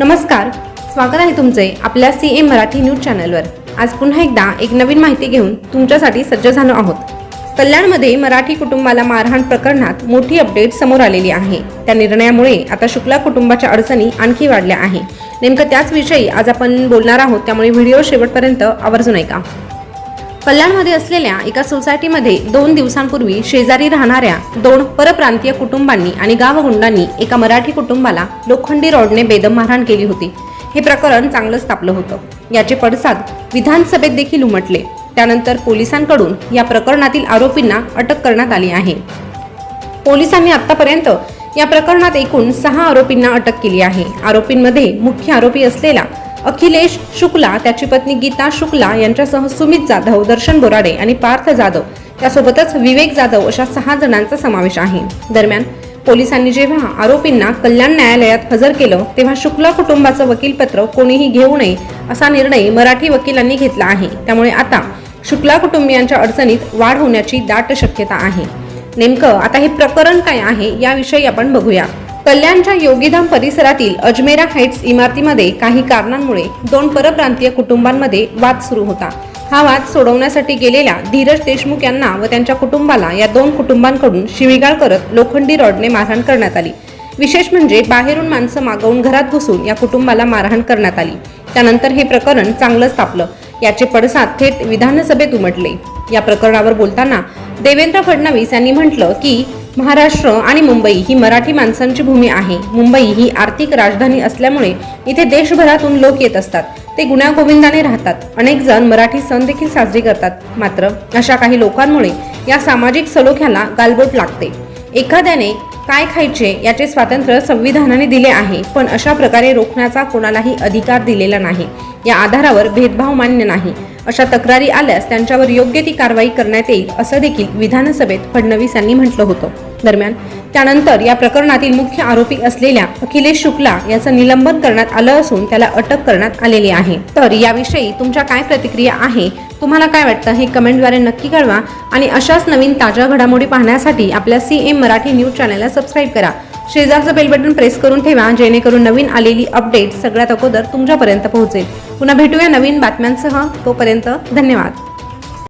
नमस्कार स्वागत आहे तुमचे आपल्या सी एम मराठी न्यूज चॅनलवर. आज पुन्हा एकदा एक नवीन माहिती घेऊन तुमच्यासाठी सज्ज झालो आहोत. कल्याणमध्ये मराठी कुटुंबाला मारहाण प्रकरणात मोठी अपडेट समोर आलेली आहे. त्या निर्णयामुळे आता शुक्ला कुटुंबाच्या अडचणी आणखी वाढल्या आहे. नेमकं त्याच विषयी आज आपण बोलणार आहोत त्यामुळे व्हिडिओ शेवटपर्यंत आवर्जून ऐका. कल्याणमध्ये असलेल्या एका सोसायटीमध्ये दोन दिवसांपूर्वी शेजारी राहणाऱ्या दोन परप्रांतीय कुटुंबांनी आणि गावगुंडांनी एका मराठी कुटुंबाला लोखंडी रॉडने बेदम मारहाण केली होती. हे प्रकरण चांगलंच तापलं होतं. याचे पडसाद विधानसभेत देखील उमटले. त्यानंतर पोलिसांकडून या प्रकरणातील आरोपींना अटक करण्यात आली आहे. पोलिसांनी आतापर्यंत या प्रकरणात एकूण सहा आरोपींना अटक केली आहे. आरोपींमध्ये मुख्य आरोपी असलेला अखिलेश शुक्ला त्याची पत्नी गीता शुक्ला यांच्यासह सुमित जाधव दर्शन बोराडे आणि पार्थ जाधव त्यासोबतच विवेक जाधव अशा सहा जणांचा समावेश आहे. दरम्यान पोलिसांनी जेव्हा आरोपींना कल्याण न्यायालयात हजर केलं तेव्हा शुक्ला कुटुंबाचं वकीलपत्र कोणीही घेऊ नये असा निर्णय मराठी वकिलांनी घेतला आहे. त्यामुळे आता शुक्ला कुटुंबियांच्या अडचणीत वाढ होण्याची दाट शक्यता आहे. नेमकं आता हे प्रकरण काय आहे याविषयी आपण बघूया. कल्याणच्या योगीधाम परिसरातील अजमेरा हाईट्स इमारतीमध्ये काही कारणांमुळे दोन परप्रांतीय कुटुंबांमध्ये वाद सुरू होता. हा वाद सोडवण्यासाठी गेलेल्या धीरज देशमुख यांना व त्यांच्या कुटुंबाला या दोन कुटुंबांकडून शिवीगाळ करत लोखंडी रॉडने मारहाण करण्यात आली. विशेष म्हणजे बाहेरून माणसं मागवून घरात घुसून या कुटुंबाला मारहाण करण्यात आली. त्यानंतर हे प्रकरण चांगलंच तापलं. याचे पडसाद थेट विधानसभेत उमटले. या प्रकरणावर बोलताना देवेंद्र फडणवीस यांनी म्हटलं की महाराष्ट्र आणि मुंबई ही मराठी माणसांची भूमी आहे. मुंबई ही आर्थिक राजधानी असल्यामुळे इथे देशभरातून लोक येत असतात. ते गुण्यागोविंदाने राहतात. अनेक जण मराठी सण देखील साजरे करतात. मात्र अशा काही लोकांमुळे या सामाजिक सलोख्याला गालबोट लागते. एखाद्याने काय खायचे याचे स्वातंत्र्य संविधानाने दिले आहे. पण अशा प्रकारे रोखण्याचा कोणालाही अधिकार दिलेला नाही. या आधारावर भेदभाव मान्य नाही. अशा तक्रारी आल्यास त्यांच्यावर योग्य ती कारवाई करण्यात येईल असं देखील विधानसभेत फडणवीस यांनी म्हटलं होतं. दरम्यान त्यानंतर या प्रकरणातील मुख्य आरोपी असलेल्या अखिलेश शुक्ला याचं निलंबन करण्यात आलं असून त्याला अटक करण्यात आलेली आहे. तर याविषयी तुमच्या काय प्रतिक्रिया आहे? तुम्हाला काय वाटतं? हे कमेंटद्वारे नक्की कळवा आणि अशाच नवीन ताज्या घडामोडी पाहण्यासाठी आपल्या सी एम मराठी न्यूज चॅनलला सबस्क्राईब करा. शेजारचं बेल बटन प्रेस करून ठेवा जेणेकरून नवीन आलेली अपडेट सगळ्यात अगोदर तुमच्यापर्यंत पोहोचेल. पुन्हा भेटूया नवीन बातम्यांसह. तोपर्यंत धन्यवाद.